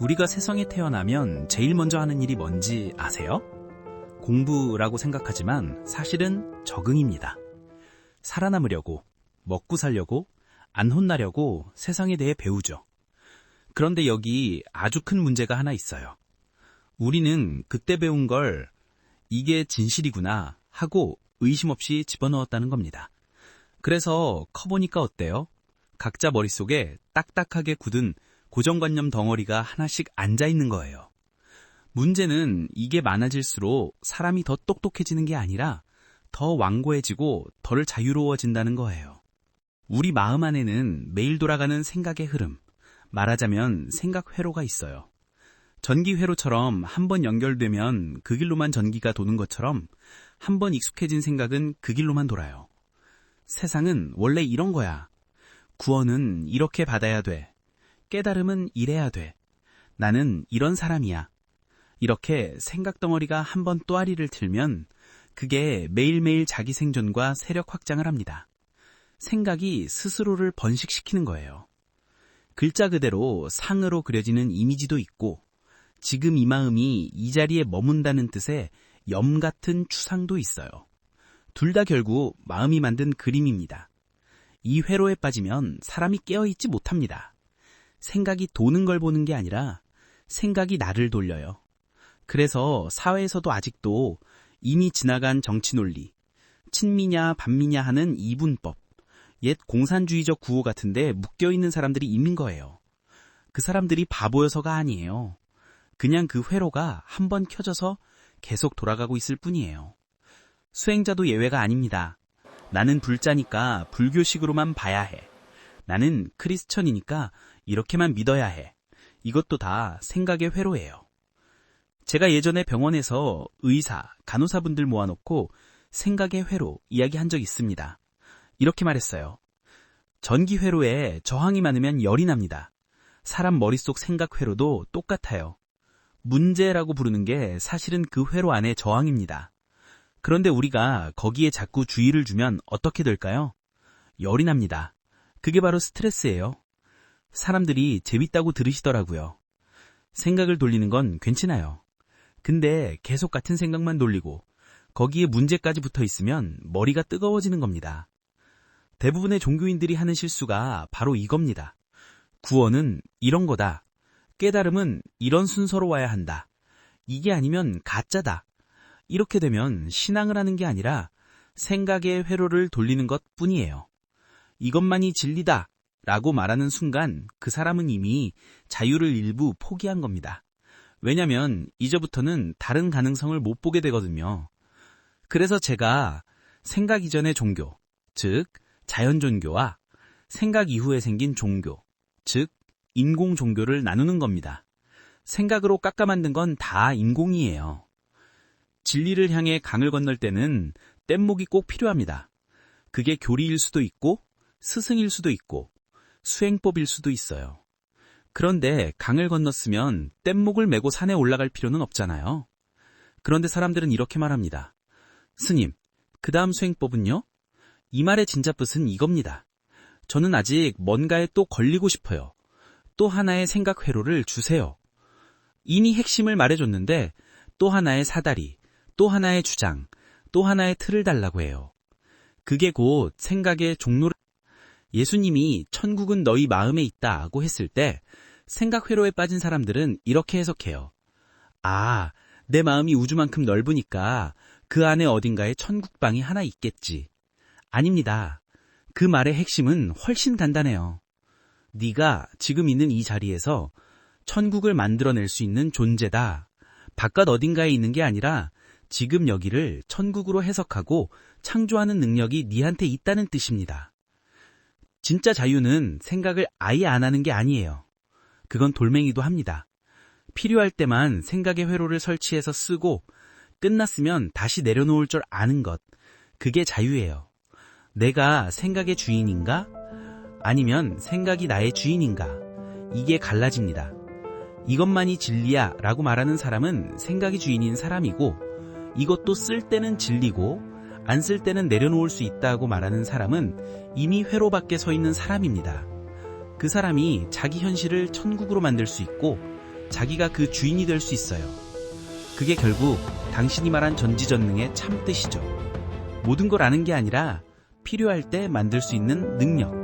우리가 세상에 태어나면 제일 먼저 하는 일이 뭔지 아세요? 공부라고 생각하지만 사실은 적응입니다. 살아남으려고, 먹고 살려고, 안 혼나려고 세상에 대해 배우죠. 그런데 여기 아주 큰 문제가 하나 있어요. 우리는 그때 배운 걸 이게 진실이구나 하고 의심 없이 집어넣었다는 겁니다. 그래서 커보니까 어때요? 각자 머릿속에 딱딱하게 굳은 고정관념 덩어리가 하나씩 앉아 있는 거예요. 문제는 이게 많아질수록 사람이 더 똑똑해지는 게 아니라 더 완고해지고 덜 자유로워진다는 거예요. 우리 마음 안에는 매일 돌아가는 생각의 흐름, 말하자면 생각 회로가 있어요. 전기 회로처럼 한 번 연결되면 그 길로만 전기가 도는 것처럼 한 번 익숙해진 생각은 그 길로만 돌아요. 세상은 원래 이런 거야. 구원은 이렇게 받아야 돼. 깨달음은 이래야 돼. 나는 이런 사람이야. 이렇게 생각 덩어리가 한 번 또아리를 틀면 그게 매일매일 자기 생존과 세력 확장을 합니다. 생각이 스스로를 번식시키는 거예요. 글자 그대로 상으로 그려지는 이미지도 있고 지금 이 마음이 이 자리에 머문다는 뜻의 염 같은 추상도 있어요. 둘 다 결국 마음이 만든 그림입니다. 이 회로에 빠지면 사람이 깨어있지 못합니다. 생각이 도는 걸 보는 게 아니라 생각이 나를 돌려요. 그래서 사회에서도 아직도 이미 지나간 정치 논리, 친미냐 반미냐 하는 이분법, 옛 공산주의적 구호 같은데 묶여있는 사람들이 있는 거예요. 그 사람들이 바보여서가 아니에요. 그냥 그 회로가 한 번 켜져서 계속 돌아가고 있을 뿐이에요. 수행자도 예외가 아닙니다. 나는 불자니까 불교식으로만 봐야 해. 나는 크리스천이니까 이렇게만 믿어야 해. 이것도 다 생각의 회로예요. 제가 예전에 병원에서 의사, 간호사분들 모아놓고 생각의 회로 이야기한 적 있습니다. 이렇게 말했어요. 전기 회로에 저항이 많으면 열이 납니다. 사람 머릿속 생각 회로도 똑같아요. 문제라고 부르는 게 사실은 그 회로 안에 저항입니다. 그런데 우리가 거기에 자꾸 주의를 주면 어떻게 될까요? 열이 납니다. 그게 바로 스트레스예요. 사람들이 재밌다고 들으시더라고요. 생각을 돌리는 건 괜찮아요. 근데 계속 같은 생각만 돌리고 거기에 문제까지 붙어 있으면 머리가 뜨거워지는 겁니다. 대부분의 종교인들이 하는 실수가 바로 이겁니다. 구원은 이런 거다. 깨달음은 이런 순서로 와야 한다. 이게 아니면 가짜다. 이렇게 되면 신앙을 하는 게 아니라 생각의 회로를 돌리는 것 뿐이에요. 이것만이 진리다. 라고 말하는 순간 그 사람은 이미 자유를 일부 포기한 겁니다. 왜냐면 이제부터는 다른 가능성을 못 보게 되거든요. 그래서 제가 생각 이전의 종교, 즉 자연 종교와 생각 이후에 생긴 종교, 즉 인공 종교를 나누는 겁니다. 생각으로 깎아 만든 건 다 인공이에요. 진리를 향해 강을 건널 때는 뗏목이 꼭 필요합니다. 그게 교리일 수도 있고 스승일 수도 있고 수행법일 수도 있어요. 그런데 강을 건넜으면 뗏목을 메고 산에 올라갈 필요는 없잖아요. 그런데 사람들은 이렇게 말합니다. 스님, 그 다음 수행법은요? 이 말의 진짜 뜻은 이겁니다. 저는 아직 뭔가에 또 걸리고 싶어요. 또 하나의 생각 회로를 주세요. 이미 핵심을 말해줬는데 또 하나의 사다리, 또 하나의 주장, 또 하나의 틀을 달라고 해요. 그게 곧 생각의 종로를 예수님이 천국은 너희 마음에 있다고 했을 때 생각 회로에 빠진 사람들은 이렇게 해석해요. 아, 내 마음이 우주만큼 넓으니까 그 안에 어딘가에 천국방이 하나 있겠지. 아닙니다. 그 말의 핵심은 훨씬 간단해요. 네가 지금 있는 이 자리에서 천국을 만들어낼 수 있는 존재다. 바깥 어딘가에 있는 게 아니라 지금 여기를 천국으로 해석하고 창조하는 능력이 네한테 있다는 뜻입니다. 진짜 자유는 생각을 아예 안 하는 게 아니에요. 그건 돌멩이도 합니다. 필요할 때만 생각의 회로를 설치해서 쓰고 끝났으면 다시 내려놓을 줄 아는 것. 그게 자유예요. 내가 생각의 주인인가? 아니면 생각이 나의 주인인가? 이게 갈라집니다. 이것만이 진리야 라고 말하는 사람은 생각이 주인인 사람이고 이것도 쓸 때는 진리고 안 쓸 때는 내려놓을 수 있다고 말하는 사람은 이미 회로 밖에 서 있는 사람입니다. 그 사람이 자기 현실을 천국으로 만들 수 있고 자기가 그 주인이 될 수 있어요. 그게 결국 당신이 말한 전지전능의 참 뜻이죠. 모든 걸 아는 게 아니라 필요할 때 만들 수 있는 능력.